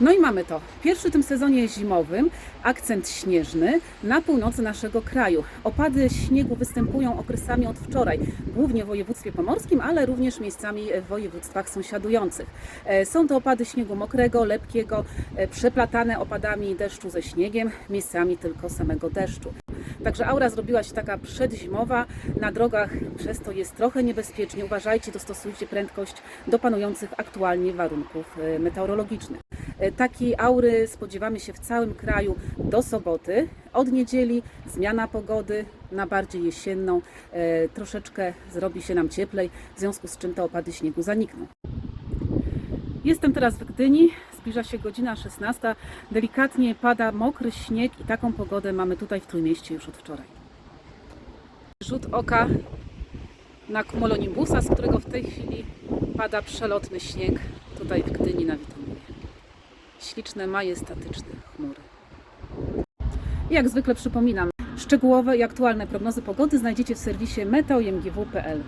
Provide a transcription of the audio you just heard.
No i mamy to. Pierwszy w tym sezonie zimowym akcent śnieżny na północy naszego kraju. Opady śniegu występują okresami od wczoraj, głównie w województwie pomorskim, ale również miejscami w województwach sąsiadujących. E, Są to opady śniegu mokrego, lepkiego, e, przeplatane opadami deszczu ze śniegiem, miejscami tylko samego deszczu. Także aura zrobiła się taka przedzimowa. Na drogach przez to jest trochę niebezpiecznie. Uważajcie, dostosujcie prędkość do panujących aktualnie warunków e, meteorologicznych. E, Takiej aury spodziewamy się w całym kraju do soboty. Od niedzieli zmiana pogody na bardziej jesienną. E, Troszeczkę zrobi się nam cieplej, w związku z czym te opady śniegu zanikną. Jestem teraz w Gdyni, zbliża się godzina 16. Delikatnie pada mokry śnieg i taką pogodę mamy tutaj w Trójmieście już od wczoraj. Rzut oka na cumulonimbusa, z którego w tej chwili pada przelotny śnieg tutaj w Gdyni na Witominie. Śliczne, majestatyczne chmury. Jak zwykle przypominam, szczegółowe i aktualne prognozy pogody znajdziecie w serwisie meteomgw.pl.